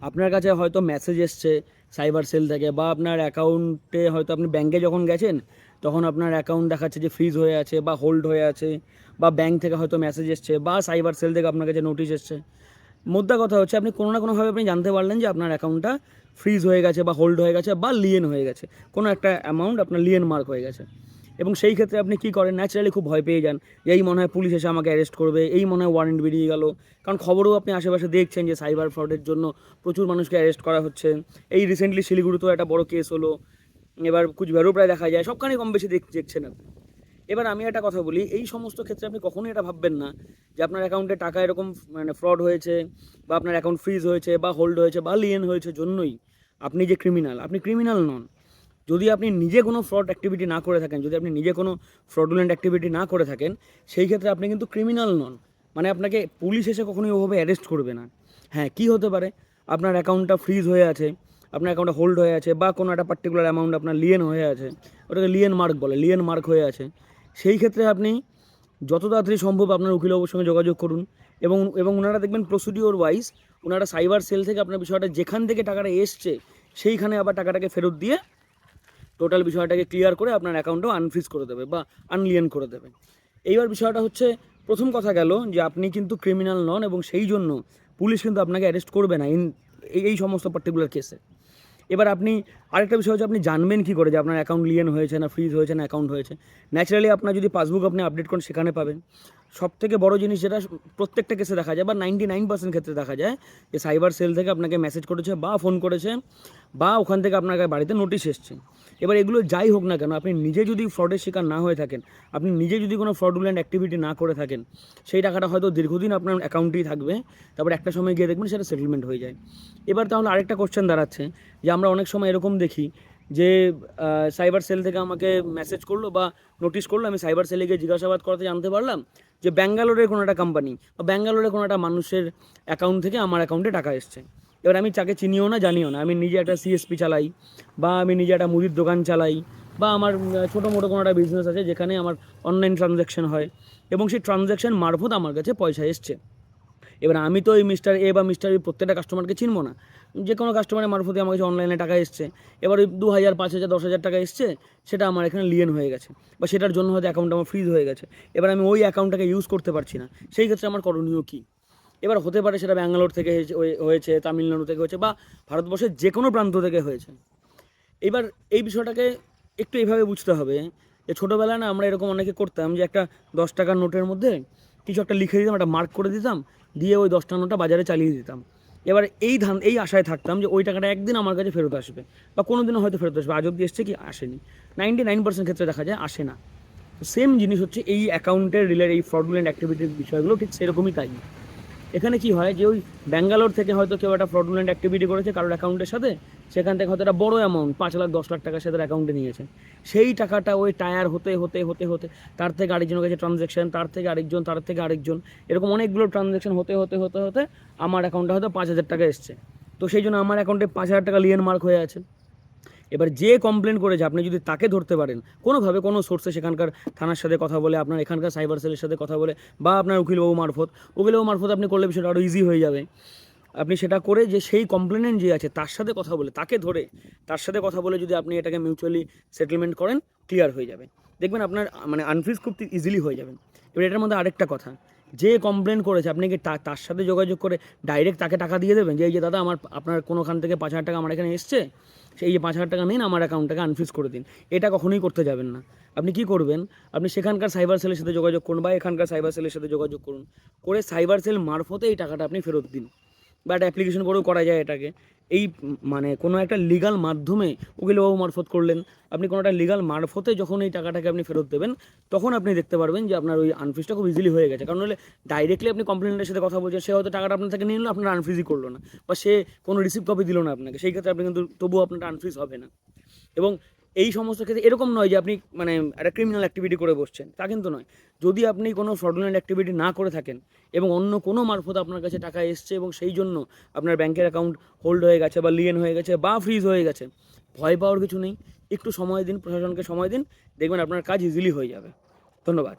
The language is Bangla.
আপনার কাছে হয়তো মেসেজ এসছে সাইবার সেল থেকে বা আপনার অ্যাকাউন্টে হয়তো আপনি ব্যাংকে যখন গেছেন, তখন আপনার অ্যাকাউন্ট দেখাচ্ছে যে ফ্রিজ হয়ে আছে বা হোল্ড হয়ে আছে বা ব্যাংক থেকে হয়তো মেসেজ এসছে বা সাইবার সেল থেকে আপনার কাছে নোটিশ এসছে। মোদ্দা কথা হচ্ছে, আপনি কোনো না কোনোভাবে আপনি জানতে পারলেন যে আপনার অ্যাকাউন্টটা ফ্রিজ হয়ে গেছে বা হোল্ড হয়ে গেছে বা লিয়েন হয়ে গেছে। কোনো একটা অ্যামাউন্ট আপনার লিয়েন মার্ক হয়ে গেছে। এবং সেই ক্ষেত্রে আপনি কী করেন? ন্যাচারালি খুব ভয় পেয়ে যান। যে এই মনে হয় পুলিশ এসে আমাকে অ্যারেস্ট করবে, এই মনে হয় ওয়ারেন্ট বেরিয়ে গেল। কারণ খবরও আপনি আশেপাশে দেখছেন যে সাইবার ফ্রডের জন্য প্রচুর মানুষকে অ্যারেস্ট করা হচ্ছে। এই রিসেন্টলি শিলিগুড়িতেও একটা বড় কেস হলো। এবার কুচবিহারও প্রায় দেখা যায়। সবখানে কম বেশি দেখ দেখছেন এবার আমি একটা কথা বলি, এই সমস্ত ক্ষেত্রে আপনি কখনোই এটা ভাববেন না যে আপনার অ্যাকাউন্টে টাকা এরকম মানে ফ্রড হয়েছে বা আপনার অ্যাকাউন্ট ফ্রিজ হয়েছে বা হোল্ড হয়েছে বা লিয়েন হয়েছে জন্যই। আপনি যে ক্রিমিনাল আপনি ক্রিমিনাল নন। যদি আপনি নিজে কোনো ফ্রড অ্যাক্টিভিটি না করে থাকেন, যদি আপনি নিজে কোনো ফ্রডুলেন্ট অ্যাক্টিভিটি না করে থাকেন, সেই ক্ষেত্রে আপনি কিন্তু ক্রিমিনাল নন। মানে আপনাকে পুলিশ এসে কখনোই ওভাবে অ্যারেস্ট করবে না। হ্যাঁ কী হতে পারে? আপনার অ্যাকাউন্টটা ফ্রিজ হয়ে আছে, আপনার অ্যাকাউন্টটা হোল্ড হয়ে আছে, বা কোনো একটা পার্টিকুলার অ্যামাউন্ট আপনার লিয়েন হয়ে আছে, ওটাকে লিয়েন মার্ক বলে লিয়েন মার্ক হয়ে আছে। সেই ক্ষেত্রে আপনি যত তাড়াতাড়ি সম্ভব আপনার উকিলবাবুর সঙ্গে যোগাযোগ করুন এবং এবং ওনারা দেখবেন প্রসিডিওর ওয়াইজ ওনারা সাইবার সেল থেকে আপনার বিষয়টা যেখান থেকে টাকাটা এসছে, সেইখানে আবার টাকাটাকে ফেরত দিয়ে টোটাল বিষয়টাকে ক্লিয়ার করে আপনার অ্যাকাউন্টও আনফ্রিজ করে দেবে বা আনলিয়েন করে দেবে। এইবার বিষয়টা হচ্ছে, প্রথম কথা গেল যে আপনি কিন্তু ক্রিমিনাল নন এবং সেই জন্য পুলিশ কিন্তু আপনাকে অ্যারেস্ট করবে না ইন এই সমস্ত পার্টিকুলার কেসে এবার আপনি, আরেকটা বিষয় হচ্ছে আপনি জানবেন কী করে যে আপনার অ্যাকাউন্ট লিয়েন হয়েছে না ফ্রিজ হয়েছে না অ্যাকাউন্ট হয়েছে। ন্যাচারালি আপনার যদি পাসবুক আপনি আপডেট করেন, সেখানে পাবেন। সব থেকে বড় জিনিস যেটা, প্রত্যেকটা কেসে দেখা যায় বা নাইনটি নাইন ক্ষেত্রে দেখা যায় যে সাইবার সেল থেকে আপনাকে মেসেজ করেছে বা ফোন করেছে বা ওখান থেকে আপনার বাড়িতে নোটিশ এসছে। এবার এগুলো যাই হোক না কেন, আপনি নিজে যদি ফ্রডের শিকার না হয়ে থাকেন, আপনি নিজে যদি কোনো ফ্রডুল্যান্ড অ্যাক্টিভিটি না করে থাকেন, সেই টাকাটা হয়তো দীর্ঘদিন আপনার অ্যাকাউন্টেই থাকবে, তারপর একটা সময় গিয়ে দেখবেন সেটা সেটেলমেন্ট হয়ে যায়। এবার তাহলে আরেকটা কোশ্চেন দাঁড়াচ্ছে, যে আমরা অনেক সময় এরকম দেখি যে সাইবার সেল থেকে আমাকে মেসেজ করল বা নোটিশ করল, আমি সাইবার সেলে গিয়ে জিজ্ঞাসাবাদ করতে জানতে পারলাম যে, ব্যাঙ্গালোরের কোনো একটা কোম্পানি বা ব্যাঙ্গালোরের কোনো একটা মানুষের অ্যাকাউন্ট থেকে আমার অ্যাকাউন্টে টাকা এসছে। এবার আমি তাকে চিনিও না, জানিও না। আমি নিজে একটা সিএসপি চালাই, বা আমি নিজে একটা মুদির দোকান চালাই, বা আমার ছোটো মোটো কোনো একটা বিজনেস আছে যেখানে আমার অনলাইন ট্রানজ্যাকশন হয়, এবং সেই ট্রানজ্যাকশন মারফত আমার কাছে পয়সা এসছে। এবার আমি তো এই মিস্টার এ বা মিস্টার বি প্রত্যেকটা কাস্টমারকে চিনবো না। যে কোনো কাস্টমারের মারফতে আমার কাছে অনলাইনে টাকা এসছে। এবার ওই দু হাজার, পাঁচ হাজার, দশ হাজার টাকা এসছে, সেটা আমার এখানে লিয়েন হয়ে গেছে, বা সেটার জন্য হয়তো অ্যাকাউন্ট আমার ফ্রিজ হয়ে গেছে। এবার আমি ওই অ্যাকাউন্টটাকে ইউজ করতে পারছি না। সেই ক্ষেত্রে আমার করণীয় কী? এবার হতে পারে সেটা ব্যাঙ্গালোর থেকে হয়েছে- তামিলনাড়ু থেকে হয়েছে বা ভারতবর্ষের যে কোনো প্রান্ত থেকে হয়েছে। এবার এই বিষয়টাকে একটু এইভাবে বুঝতে হবে যে ছোটোবেলায় না আমরা এরকম অনেকে করতাম যে একটা দশ টাকার নোটের মধ্যে কিছু একটা লিখে দিতাম, একটা মার্ক করে দিতাম, দিয়ে ওই দশটা নোটটা বাজারে চালিয়ে দিতাম। এবার এই ধান এই আশায় থাকতাম যে ওই টাকাটা একদিন আমার কাছে ফেরত আসবে বা কোনো দিনও হয়তো ফেরত আসবে, আজ অব্দি এসছে কি আসেনি। নাইনটি নাইন পার্সেন্ট ক্ষেত্রে দেখা যায় আসে না। সেম জিনিস হচ্ছে এই অ্যাকাউন্টের রিলেট এই ফ্রডুলেন্ট অ্যাক্টিভিটির বিষয়গুলো ঠিক সেরকমই তাই। এখানে কি হয় যে ওই ব্যাঙ্গালোর থেকে হয়তো কেউ একটা ফ্রডুলেন্ট অ্যাক্টিভিটি করেছে কারোর অ্যাকাউন্টের সাথে, সেখান থেকে হয়তো একটা বড় অ্যামাউন্ট পাঁচ লাখ, দশ লাখ টাকা সে তার অ্যাকাউন্টে নিয়েছে। সেই টাকাটা ওই টায়ার হতে হতে হতে হতে, তার থেকে আরেকজনের কাছে ট্রানজ্যাকশন তার থেকে আরেকজন, তার থেকে আরেকজন, এরকম অনেকগুলো ট্রানজ্যাকশন হতে হতে হতে হতে আমার অ্যাকাউন্টে হয়তো পাঁচ হাজার টাকা এসছে। তো সেই জন্য আমার অ্যাকাউন্টে পাঁচ হাজার টাকা লিয়েন মার্ক হয়ে আছে। এবার যে কমপ্লেন করেছে, আপনি যদি তাকে ধরতে পারেন, কোনোভাবে কোনো সোর্সে সেখানকার থানার সাথে কথা বলে, আপনার এখানকার সাইবার সেলের সাথে কথা বলে, বা আপনার উকিলবাবু মারফত উকিলবাবু মারফত আপনি করলে বিষয়টা আরও ইজি হয়ে যাবে। আপনি সেটা করে যে সেই কমপ্লেনেন্ট যে আছে, তার সাথে কথা বলে, তাকে ধরে, তার সাথে কথা বলে যদি আপনি এটাকে মিউচুয়ালি সেটেলমেন্ট করেন ক্লিয়ার হয়ে যাবে। দেখবেন আপনার মানে আনফ্রিজ খুব ইজিলি হয়ে যাবে। এবার এটার মধ্যে আরেকটা কথা, যে কমপ্লেন করেছে, আপনি কি তার সাথে যোগাযোগ করে ডাইরেক্ট তাকে টাকা দিয়ে দেবেন? যে, এই যে দাদা, আমার, আপনার কোনোখান থেকে পাঁচ হাজার টাকা আমার এখানে এসছে সেই যে পাঁচ হাজার টাকা নিন, আমার অ্যাকাউন্টটাকে আনফ্রিজ করে দিন। এটা কখনোই করতে যাবেন না। আপনি কি করবেন? আপনি সেখানকার সাইবার সেলের সাথে যোগাযোগ করুন বা এখানকার সাইবার সেলের সাথে যোগাযোগ করুন। করে সাইবার সেল মারফতে এই টাকাটা আপনি ফেরত দিন। বা একটা অ্যাপ্লিকেশন করেও করা যায় এটাকে। এই মানে কোনো একটা লিগাল মাধ্যমে উকিলবাবু মারফত করলেন, আপনি কোনো একটা লিগাল মারফতে যখন এই টাকাটাকে আপনি ফেরত দেবেন, তখন আপনি দেখতে পারবেন যে আপনার ওই আনফ্রিজটা খুব ইজিলি হয়ে গেছে। কারণ হলে ডাইরেক্টলি আপনি কমপ্লেনের সাথে কথা বলছেন, সে হয়তো টাকাটা আপনার থেকে নিয়ে নিল, আপনার আনফ্রিজই করল না, বা সে কোনো রিসিভ কপি দিল না আপনাকে, সেই ক্ষেত্রে আপনি কিন্তু তবুও আপনার আনফ্রিজ হবে না। এবং এই সমস্ত ক্ষেত্রে এরকম নয় যে আপনি মানে একটা ক্রিমিনাল অ্যাক্টিভিটি করে বসছেন, তা কিন্তু নয়। যদি আপনি কোনো ফ্রডুলেন্ট অ্যাক্টিভিটি না করে থাকেন এবং অন্য কোনো মারফত আপনার কাছে টাকা এসছে এবং সেই জন্য আপনার ব্যাংকের অ্যাকাউন্ট হোল্ড হয়ে গেছে বা লিয়েন হয়ে গেছে বা ফ্রিজ হয়ে গেছে, ভয় পাওয়ার কিছু নেই। একটু সময় দিন, প্রশাসনকে সময় দিন, দেখবেন আপনার কাজ ইজিলি হয়ে যাবে। ধন্যবাদ।